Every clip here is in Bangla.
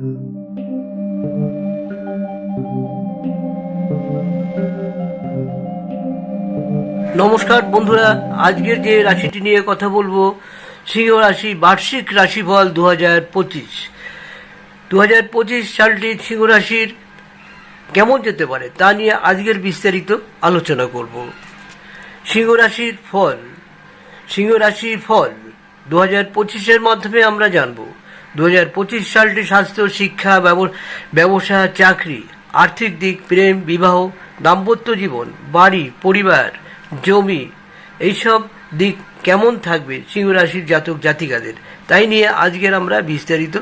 নমস্কার বন্ধুরা, আজকের যে রাশিটি নিয়ে কথা বলব, সিংহ রাশি, বার্ষিক রাশিফল দু হাজার পঁচিশ। দু হাজার পঁচিশ সালটি সিংহ রাশির কেমন যেতে পারে তা নিয়ে আজকের বিস্তারিত আলোচনা করব। সিংহ রাশির ফল, সিংহ রাশির ফল দু হাজার পঁচিশের মাধ্যমে আমরা জানব। দু হাজার পঁচিশ সালটি স্বাস্থ্য, শিক্ষা, ব্যব- ব্যবসা, চাকরি, আর্থিক দিক, প্রেম, বিবাহ, দাম্পত্য জীবন, বাড়ি, পরিবার, জমি, এইসব দিক কেমন থাকবে সিংহ রাশির জাতক জাতিকাদের? তাই নিয়ে আজকের আমরা বিস্তারিত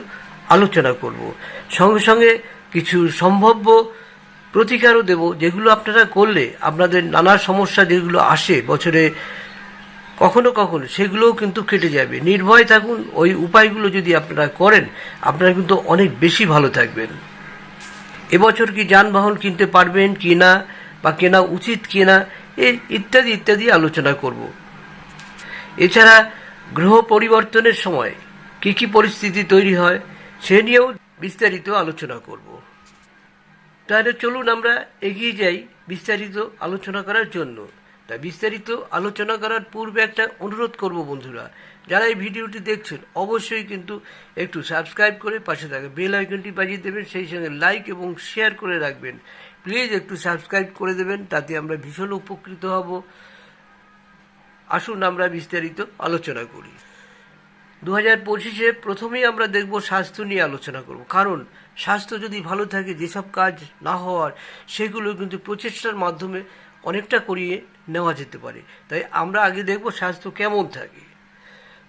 আলোচনা করব। সঙ্গে সঙ্গে কিছু সম্ভাব্য প্রতিকারও দেব, যেগুলো আপনারা করলে আপনাদের নানা সমস্যা যেগুলো আসে বছরে কখনো কখনো সেগুলোও কিন্তু কেটে যাবে। নির্ভয় থাকুন, ওই উপায়গুলো যদি আপনারা করেন, আপনারা কিন্তু অনেক বেশি ভালো থাকবেন। এবছর কি যানবাহন কিনতে পারবেন কি না বা কেনা উচিত কি না এই ইত্যাদি ইত্যাদি আলোচনা করব। এছাড়া গ্রহ পরিবর্তনের সময় কি কি পরিস্থিতি তৈরি হয়, সে নিয়েও বিস্তারিত আলোচনা করব। তাহলে চলুন আমরা এগিয়ে যাই বিস্তারিত আলোচনা করার জন্য। তাই বিস্তারিত আলোচনা করার পূর্বে একটা অনুরোধ করব বন্ধুরা, যারা এই ভিডিওটি দেখছেন অবশ্যই কিন্তু একটু সাবস্ক্রাইব করে পাশে থাকে বেল আইকনটি বাজিয়ে দেবেন, সেই সঙ্গে লাইক এবং শেয়ার করে রাখবেন। প্লিজ একটু সাবস্ক্রাইব করে দেবেন, তাতে আমরা ভীষণ উপকৃত হব। আসুন আমরা বিস্তারিত আলোচনা করি। দু হাজার পঁচিশে প্রথমেই আমরা দেখব স্বাস্থ্য নিয়ে আলোচনা করব। কারণ স্বাস্থ্য যদি ভালো থাকে, যেসব কাজ না হওয়ার, সেগুলো কিন্তু প্রচেষ্টার মাধ্যমে অনেকটা করিয়ে নেওয়া যেতে পারে। তাই আমরা আগে দেখব স্বাস্থ্য কেমন থাকে।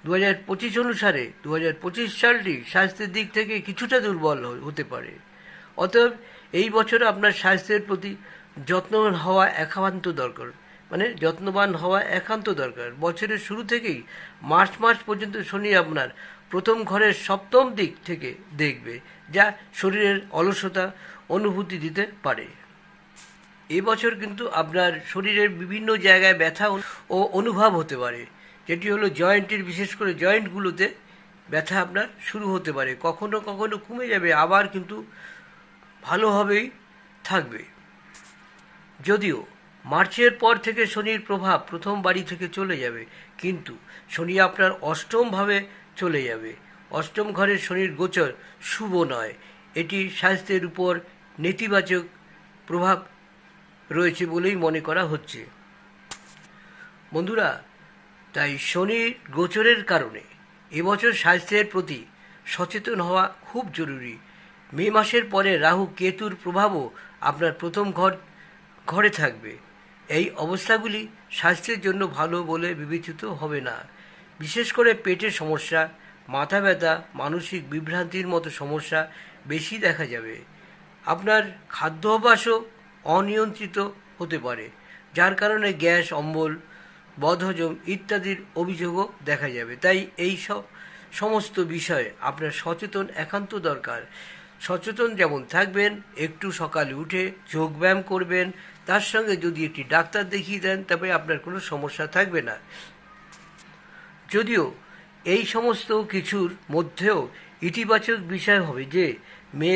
দু হাজার পঁচিশ অনুসারে দু হাজার পঁচিশ সালটি স্বাস্থ্যের দিক থেকে কিছুটা দুর্বল হতে পারে। অতএব এই বছর আপনার স্বাস্থ্যের প্রতি যত্নবান হওয়া একান্ত দরকার। মানে যত্নবান হওয়া একান্ত দরকার। বছরের শুরু থেকেই মার্চ মাস পর্যন্ত শনি আপনার প্রথম ঘরের সপ্তম দিক থেকে দেখবে, যা শরীরের অলসতা, অনুভূতি দিতে পারে। এবছর কিন্তু আপনার শরীরের বিভিন্ন জায়গায় ব্যথা ও অনুভব হতে পারে, যেটি হলো জয়েন্টের, বিশেষ করে জয়েন্টগুলোতে ব্যথা আপনার শুরু হতে পারে। কখনো কখনো কমে যাবে, আবার কিন্তু ভালোভাবেই থাকবে। যদিও মার্চের পর থেকে শনির প্রভাব প্রথম বাড়ি থেকে চলে যাবে, কিন্তু শনি আপনার অষ্টমভাবে চলে যাবে। অষ্টম ঘরের শনির গোচর শুভ নয়। এটি স্বাস্থ্যের উপর নেতিবাচক প্রভাব রয়েছে বলেই মনে করা হচ্ছে। বন্ধুরা, তাই শনির গোচরের কারণে এবছর স্বাস্থ্যের প্রতি সচেতন হওয়া খুব জরুরি। মে মাসের পরে রাহু কেতুর প্রভাবও আপনার প্রথম ঘর, ঘরে থাকবে। এই অবস্থাগুলি স্বাস্থ্যের জন্য ভালো বলে বিবেচিত হবে না। বিশেষ করে পেটের সমস্যা, মাথা ব্যথা, মানসিক বিভ্রান্তির মতো সমস্যা বেশি দেখা যাবে। আপনার খাদ্যাভ্যাসও অনিয়ন্ত্রিত হতে পারে, যার কারণে গ্যাস, অম্বল, বদহজম ইত্যাদির অভিযোগও দেখা যাবে। তাই এই সব সমস্ত বিষয়ে আপনার সচেতন একান্ত দরকার। সচেতন যেমন থাকবেন, একটু সকালে উঠে যোগব্যায়াম করবেন, তার সঙ্গে যদি একটি ডাক্তার দেখিয়ে দেন, তবে আপনার কোনো সমস্যা থাকবে না। যদিও এই সমস্ত কিছুর মধ্যেও ইতিবাচক বিষয় হবে যে মে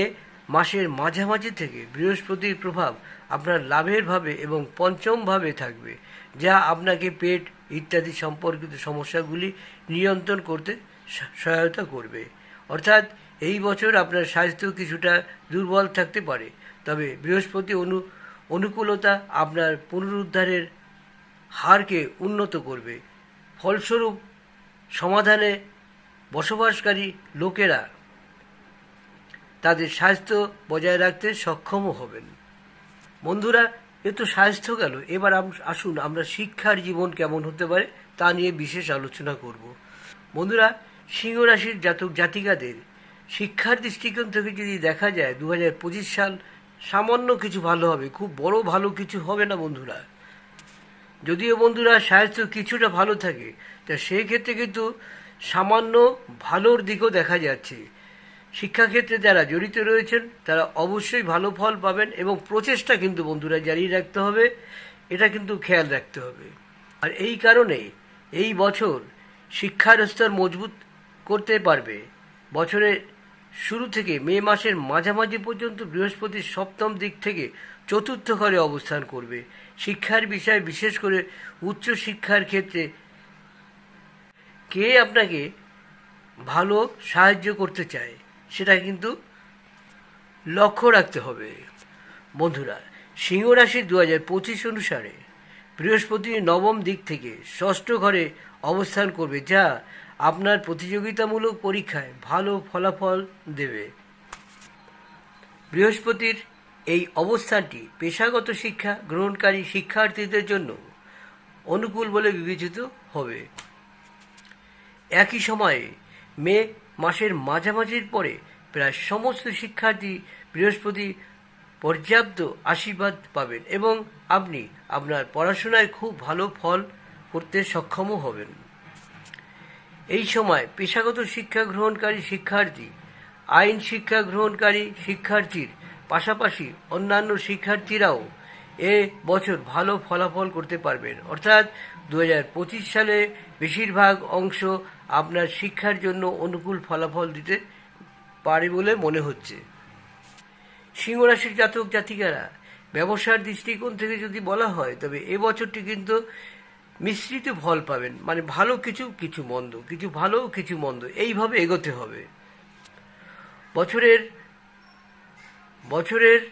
মাসের মাঝামাঝি থেকে বৃহস্পতির প্রভাব আপনার লাভের ভাবে এবং পঞ্চম ভাবে থাকবে, যা আপনাকে পেট ইত্যাদি সম্পর্কিত সমস্যাগুলি নিয়ন্ত্রণ করতে সহায়তা করবে। অর্থাৎ এই বছর আপনার স্বাস্থ্য কিছুটা দুর্বল থাকতে পারে, তবে বৃহস্পতি অনু, অনুকূলতা আপনার পুনরুদ্ধারের হারকে উন্নত করবে। ফলস্বরূপ সমাধানে বসবাসকারী লোকেরা তাদের স্বাস্থ্য বজায় রাখতে সক্ষমও হবেন। বন্ধুরা, এ তো স্বাস্থ্য গেল। এবার আসুন আমরা শিক্ষার জীবন কেমন হতে পারে তা নিয়ে বিশেষ আলোচনা করব। বন্ধুরা, সিংহ রাশির জাতক জাতিকাদের শিক্ষার দৃষ্টিকোণ থেকে যদি দেখা যায় দু হাজার পঁচিশ সাল সামান্য কিছু ভালো হবে, খুব বড় ভালো কিছু হবে না বন্ধুরা। যদিও বন্ধুরা, স্বাস্থ্য কিছুটা ভালো থাকে, তা সেই ক্ষেত্রে কিন্তু সামান্য ভালোর দিকও দেখা যাচ্ছে। শিক্ষাক্ষেত্রে যারা জড়িত রয়েছেন, তারা অবশ্যই ভালো ফল পাবেন এবং প্রচেষ্টা কিন্তু বন্ধুরা জারি রাখতে হবে। এটা কিন্তু খেয়াল রাখতে হবে। আর এই কারণে এই বছর শিক্ষার স্তর মজবুত করতে পারবে। বছরের শুরু থেকে মে মাসের মাঝামাঝি পর্যন্ত বৃহস্পতি সপ্তম দিক থেকে চতুর্থ ঘরে অবস্থান করবে। শিক্ষার বিষয়ে বিশেষ করে উচ্চ শিক্ষার ক্ষেত্রে কে আপনাকে ভালো সাহায্য করতে চায়? সেটা কিন্তু লক্ষ্য রাখতে হবে। বন্ধুরা, সিংহ রাশি দু হাজার পঁচিশ অনুসারে বৃহস্পতি নবম দিক থেকে ষষ্ঠ ঘরে অবস্থান করবে, যা আপনার প্রতিযোগিতামূলক পরীক্ষায় ভালো ফলাফল দেবে। বৃহস্পতির এই অবস্থানটি পেশাগত শিক্ষা, গ্রহণকারী শিক্ষার্থীদের জন্য অনুকূল বলে বিবেচিত হবে। একই সময়ে মে মাসের মাঝামাঝির পরে প্রায় সমস্ত শিক্ষার্থী বৃহস্পতি পর্যাপ্ত আশীর্বাদ পাবেন এবং আপনি আপনার পড়াশোনায় খুব ভালো ফল করতে সক্ষমও হবেন। এই সময় পেশাগত শিক্ষা গ্রহণকারী শিক্ষার্থী, আইন শিক্ষা গ্রহণকারী শিক্ষার্থীর পাশাপাশি অন্যান্য শিক্ষার্থীরাও এ বছর ভালো ফলাফল করতে পারবেন। অর্থাৎ দুই হাজার পঁচিশ সালে বেশিরভাগ অংশ আপনার শিক্ষার জন্য অনুকূল ফলাফল দিতে পারে বলে মনে হচ্ছে। সিংহ রাশির জাতক জাতিকারা, ব্যবসার দৃষ্টিকোণ থেকে যদি বলা হয়, তবে এ বছরটি কিন্তু মিশ্রিত ফল পাবেন। মানে ভালো কিছু কিছু মন্দ, কিছু ভালো, কিছু মন্দ, এইভাবে এগোতে হবে। বছরের বছরের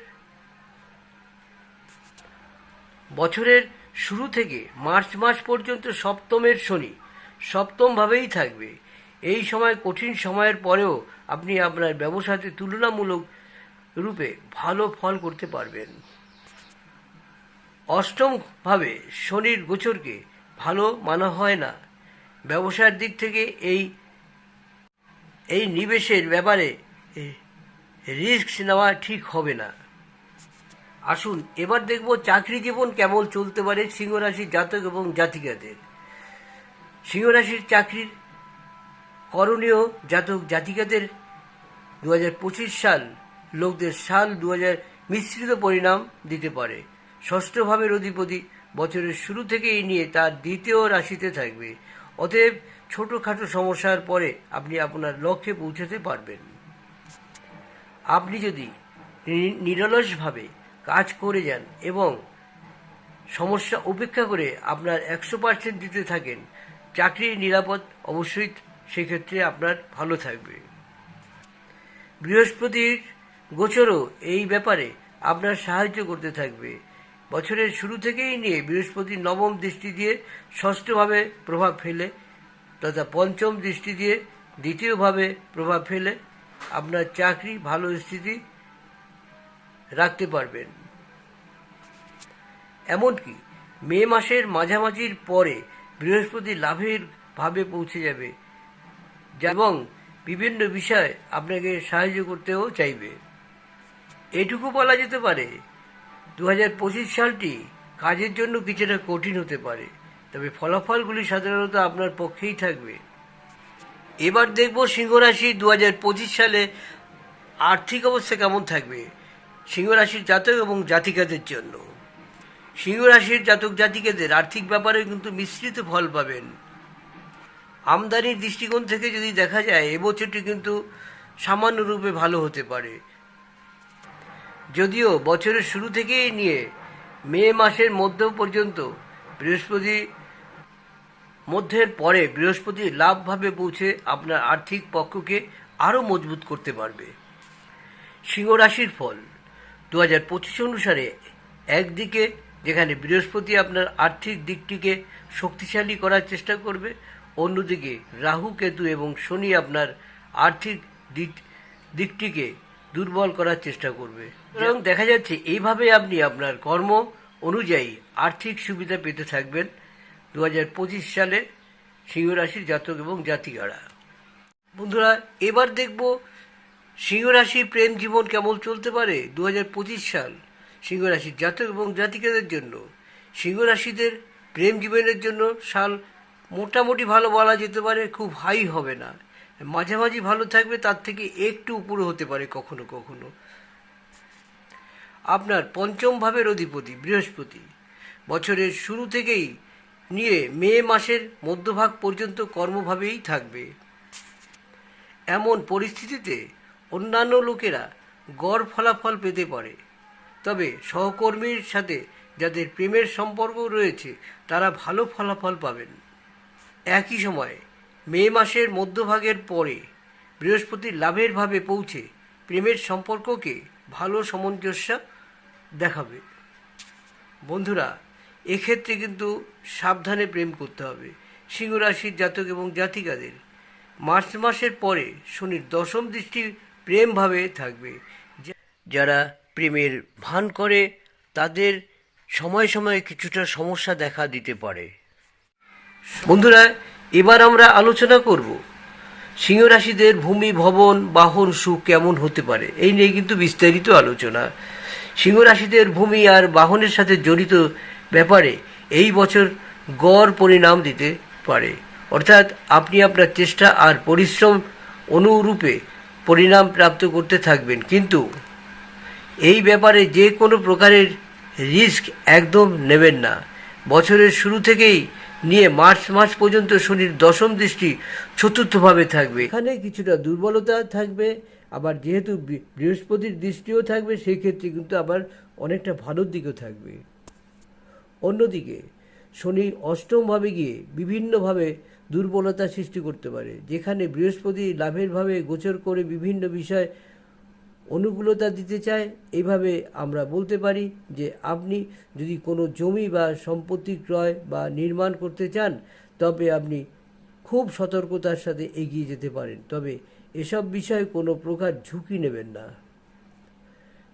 বছরের শুরু থেকে মার্চ মাস পর্যন্ত সপ্তমের শনি সপ্তমভাবেই থাকবে। এই সময় কঠিন সময়ের পরেও আপনি আপনার ব্যবসাতে তুলনামূলক রূপে ভালো ফল করতে পারবেন। অষ্টমভাবে শনির গোচরকে ভালো মানা হয় না। ব্যবসার দিক থেকে এই এই নিবেশের ব্যাপারে রিস্ক নেওয়া ঠিক হবে না। আসুন, এবার দেখব চাকরি জীবন কেমন চলতে পারে সিংহ রাশির জাতক এবং জাতিকাদের। সিংহ রাশির চাকরির করণীয় জাতক জাতিকাদের দু সাল লোকদের সাল দু মিশ্রিত পরিণাম দিতে পারে। ষষ্ঠভাবের অধিপতি বছরের শুরু থেকেই নিয়ে তার দ্বিতীয় রাশিতে থাকবে। অতএব ছোটোখাটো সমস্যার পরে আপনি আপনার লক্ষ্যে পৌঁছাতে পারবেন। আপনি যদি নিরলসভাবে কাজ করে যান এবং সমস্যা উপেক্ষা করে আপনার একশো পার্সেন্ট দিতে থাকেন চাকরির নিরাপদ, অবশ্যই সেক্ষেত্রে আপনার ভালো থাকবে। বৃহস্পতির গোচরও এই ব্যাপারে আপনার সাহায্য করতে থাকবে। বছরের শুরু থেকেই নিয়ে বৃহস্পতি নবম দৃষ্টি দিয়ে ষষ্ঠভাবে প্রভাব ফেলে, তথা পঞ্চম দৃষ্টি দিয়ে দ্বিতীয়ভাবে প্রভাব ফেলে আপনার চাকরি ভালো স্থিতি রাখতে পারবেন। এমনকি মে মাসের মাঝামাঝির পরে বৃহস্পতি লাভের ভাবে পৌঁছে যাবে এবং বিভিন্ন বিষয়ে আপনাকে সাহায্য করতেও চাইবে। এটুকু বলা যেতে পারে দু হাজার পঁচিশ সালটি কাজের জন্য কিছুটা কঠিন হতে পারে, তবে ফলাফলগুলি সাধারণত আপনার পক্ষেই থাকবে। এবার দেখব সিংহ রাশি দু হাজার সালে আর্থিক অবস্থা কেমন থাকবে, সিংহরাশির জাতক এবং জাতিকাদের জন্য। সিংহ রাশির জাতক জাতিকাদের আর্থিক ব্যাপারে কিন্তু মিশ্রিত ফল পাবেন। আমদানির দৃষ্টিকোণ থেকে যদি দেখা যায়, এবছরটি কিন্তু সামান্য রূপে ভালো হতে পারে। যদিও বছরের শুরু থেকেই নিয়ে মে মাসের মধ্য পর্যন্ত বৃহস্পতি, মধ্যের পরে বৃহস্পতি লাভভাবে পৌঁছে আপনার আর্থিক পক্ষকে আরও মজবুত করতে পারবে। সিংহ রাশির ফল দু হাজার পঁচিশ অনুসারে একদিকে যেখানে বৃহস্পতি আপনার আর্থিক দিকটিকে শক্তিশালী করার চেষ্টা করবে। অন্যদিকে রাহু, কেতু এবং শনি আপনার আর্থিক দিক, দিকটিকে দুর্বল করার চেষ্টা করবে। এবং দেখা যাচ্ছে এইভাবে আপনি আপনার কর্ম অনুযায়ী আর্থিক সুবিধা পেতে থাকবেন দু হাজার পঁচিশ সালে সিংহ রাশির জাতক এবং জাতিকারা। বন্ধুরা, এবার দেখব সিংহ রাশির প্রেম জীবন কেমন চলতে পারে দু হাজার পঁচিশ সাল। সিংহ রাশির জাতক এবং জাতিকাদের জন্য। সিংহ রাশিদের প্রেম জীবনের জন্য সাল মোটামুটি ভালো বলা যেতে পারে, খুব হাই হবে না। মাঝামাঝি ভালো থাকবে, তার থেকে একটু উপরে হতে পারে কখনো কখনো। আপনার পঞ্চম ভাবের অধিপতি বৃহস্পতি। বছরের শুরু থেকেই নিয়ে মে মাসের মধ্যভাগ পর্যন্ত কর্মভাবেই থাকবে। এমন পরিস্থিতিতে অন্যান্য লোকেরা গড় ফলাফল পেতে পারে। তবে সহকর্মীর সাথে যাদের প্রেমের সম্পর্ক রয়েছে, তারা ভালো ফলাফল পাবেন। একই সময়ে মে মাসের মধ্যভাগের পরে বৃহস্পতি লাভের ভাবে পৌঁছে প্রেমের সম্পর্ককে ভালো সামঞ্জস্য দেখাবে। বন্ধুরা, এক্ষেত্রে কিন্তু সাবধানে প্রেম করতে হবে। সিংহ রাশির জাতক এবং জাতিকাদের। মার্চ মাসের পরে শনির দশম দৃষ্টি প্রেমভাবে থাকবে। যারা প্রেমের ভান করে, তাদের সময় সময় কিছুটা সমস্যা দেখা দিতে পারে। বন্ধুরা, এবার আমরা আলোচনা করব সিংহ রাশিদের ভূমি, ভবন, বাহন, সুখ কেমন হতে পারে। এই নিয়ে কিন্তু বিস্তারিত আলোচনা। সিংহ রাশিদের ভূমি আর বাহনের সাথে জড়িত ব্যাপারে এই বছর গড় পরিণাম দিতে পারে। অর্থাৎ আপনি আপনার চেষ্টা আর পরিশ্রম অনুরূপে পরিণাম প্রাপ্ত করতে থাকবেন। কিন্তু এই ব্যাপারে যে কোনো প্রকারের রিস্ক একদম নেবেন না। বছরের শুরু থেকেই নিয়ে মার্চ মাস পর্যন্ত শনির দশম দৃষ্টি চতুর্থভাবে থাকবে। এখানে কিছুটা দুর্বলতা থাকবে, আবার যেহেতু বৃহস্পতির দৃষ্টিও থাকবে, সেই ক্ষেত্রে কিন্তু আবার অনেকটা ভালোর দিকেও থাকবে। অন্যদিকে, শনি অষ্টমভাবে গিয়ে বিভিন্নভাবে দুর্বলতা সৃষ্টি করতে পারে, যেখানে বৃহস্পতি লাভের ভাবে গোচর করে বিভিন্ন বিষয় অনুকূলতা দিতে চায় এইভাবে আমরা বলতে পারি যে আপনি যদি কোনো জমি বা সম্পত্তি ক্রয় বা নির্মাণ করতে চান, তবে আপনি খুব সতর্কতার সাথে এগিয়ে যেতে পারেন। তবে এসব বিষয়ে কোনো প্রকার ঝুঁকি নেবেন না।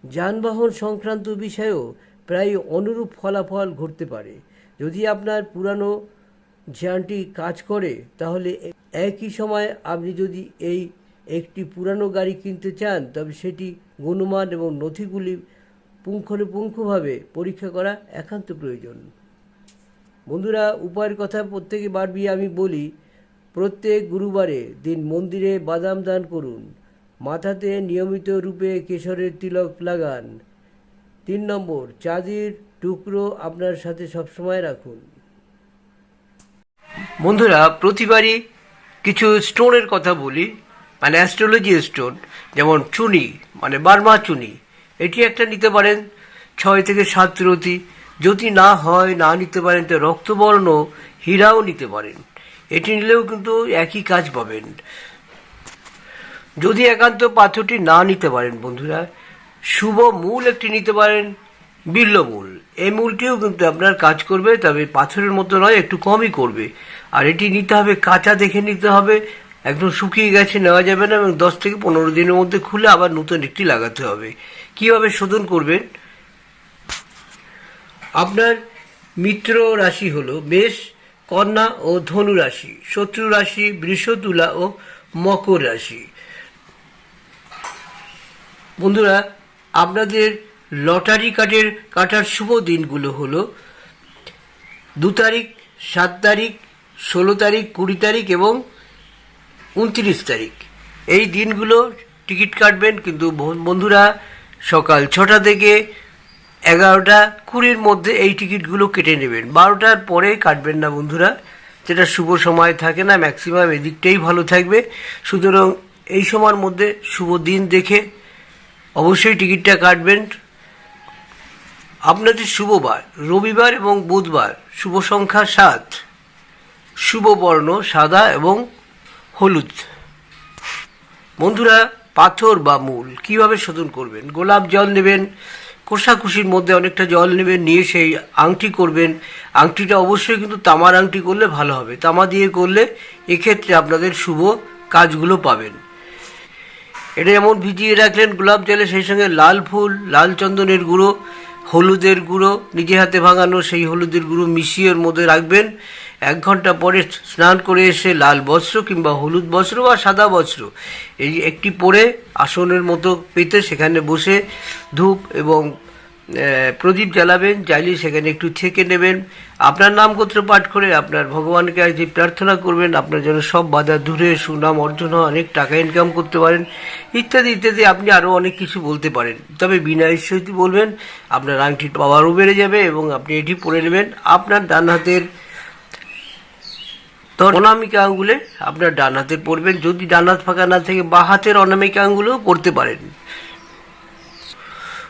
যানবাহন সংক্রান্ত বিষয়েও প্রায় অনুরূপ ফলাফল ঘটতে পারে। যদি আপনার পুরানো যানটি কাজ করে, তাহলে একই সময় আপনি যদি এই একটি পুরানো গাড়ি কিনতে চান, তবে সেটি গুণমান এবং নথিগুলি পুঙ্খানুপুঙ্খভাবে পরীক্ষা করা একান্ত প্রয়োজন। বন্ধুরা, উপায়ের কথা প্রত্যেকে বারবি আমি বলি, প্রত্যেক গুরুবারে দিন মন্দিরে বাদাম দান করুন, মাথাতে নিয়মিত রূপে কেশরের তিলক লাগান। তিন নম্বর, চাঁদির টুকরো আপনার সাথে সবসময় রাখুন। বন্ধুরা, প্রতিবারই কিছু স্টোনের কথা বলি মানে অ্যাস্ট্রোলজি স্টোন যেমন চুনি মানে বার্মা চুনি, এটি একটা নিতে পারেন ছয় থেকে সাত রতি। যদি না হয়, না নিতে পারেন, তো রক্তবর্ণ হীরাও নিতে পারেন। এটি নিলেও কিন্তু একই কাজ পাবেন। যদি একান্ত পাথরটি না নিতে পারেন, বন্ধুরা, শুভ মূল একটি নিতে পারেন, বিল্ল মূল। এই মূলটিও কিন্তু আপনার কাজ করবে, তবে পাথরের মতো নয়, একটু কমই করবে। আর এটি নিতে হবে, কাঁচা দেখে নিতে হবে একদম শুকিয়ে গেছে, নেওয়া যাবে না এবং দশ থেকে পনেরো দিনের মধ্যে খুলে আবার নতুন একটি লাগাতে হবে। কীভাবে শোধন করবেন? আপনার মিত্র রাশি হলো মেষ, কন্যা ও ধনু রাশি, শত্রু রাশি বৃষ তুলা ও মকর রাশি। বন্ধুরা, আপনাদের লটারি কার্ডের কাটার শুভ দিনগুলো হলো দু তারিখ, সাত তারিখ, ষোলো তারিখ, কুড়ি তারিখ এবং উনত্রিশ তারিখ। এই দিনগুলো টিকিট কাটবেন কিন্তু বন্ধুরা, সকাল ছটা থেকে এগারোটা কুড়ির মধ্যে এই টিকিটগুলো কেটে নেবেন। বারোটার পরে কাটবেন না বন্ধুরা, যেটা শুভ সময় থাকে না, ম্যাক্সিমাম এদিকটাই ভালো থাকবে। সুতরাং এই সময়ের মধ্যে শুভ দিন দেখে অবশ্যই টিকিটটা কাটবেন। আপনাদের শুভবার, রবিবার এবং বুধবার, শুভ সংখ্যা সাত। শুভ বর্ণ, সাদা এবং হলুদ। বন্ধুরা, পাথর বা মূল, কীভাবে শোধন করবেন? গোলাপ জল নেবেন, কোষাকুষির মধ্যে অনেকটা জল নেবেন, নিয়ে সেই আংটি করবেন। আংটিটা অবশ্যই কিন্তু তামার আংটি করলে ভালো হবে। তামা দিয়ে করলে এক্ষেত্রে আপনাদের শুভ কাজগুলো পাবেন। এটা যেমন ভিজিয়ে রাখলেন গোলাপ জলে, সেই সঙ্গে লাল ফুল, লাল চন্দনের গুঁড়ো, হলুদের গুঁড়ো, নিজে হাতে ভাঙানো সেই হলুদের গুঁড়ো মিশিয়ে ওর মধ্যে রাখবেন। এক ঘণ্টা পরে স্নান করে এসে লাল বস্ত্র কিংবা হলুদ বস্ত্র বা সাদা বস্ত্র, এই একটি পরে আসনের মতো পেতে সেখানে বসে ধূপ এবং প্রদীপ জ্বালাবেন। জ্বালিয়ে সেখানে একটু ছেঁকে নেবেন। আপনার নাম গোত্র পাঠ করে আপনার ভগবানকে আজ প্রার্থনা করবেন। আপনার যেন সব বাধা দূরে, সুনাম অর্জন হয়, অনেক টাকা ইনকাম করতে পারেন, ইত্যাদি ইত্যাদি আপনি আরও অনেক কিছু বলতে পারেন। তবে বিনা ঈশ্বরী বলবেন, আপনার আংটির পাওয়ারও বেড়ে যাবে এবং আপনি এটি পরে নেবেন। আপনার ডান হাতের তখন অনামিকা আঙ্গুলে আপনার ডান হাতে পড়বেন, যদি ডান হাত ফাঁকা না থেকে, বা হাতের অনামিকা আঙ্গুলেও পড়তে পারেন।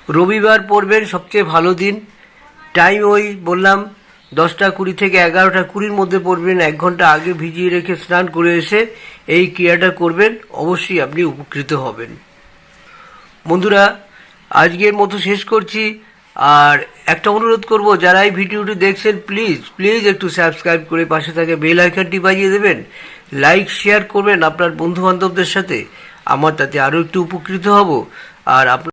রবিবার পড়বেন সবচেয়ে ভালো দিন। টাইম ওই বললাম, দশটা কুড়ি থেকে এগারোটা কুড়ির মধ্যে পড়বেন, এক ঘণ্টা আগে ভিজিয়ে রেখে স্নান করে এসে এই ক্রিয়াটা করবেন, অবশ্যই আপনি উপকৃত হবেন। বন্ধুরা, আজকের মতো শেষ করছি। আর একটা অনুরোধ করব, যারা এই ভিডিওটি দেখছেন প্লিজ প্লিজ একটু সাবস্ক্রাইব করে পাশে থাকে বেল আইকনটি বাজিয়ে দেবেন। লাইক শেয়ার করবেন আপনার বন্ধু বান্ধবদের সাথে। আমার তাতে আরও একটু উপকৃত হব। আর আপনার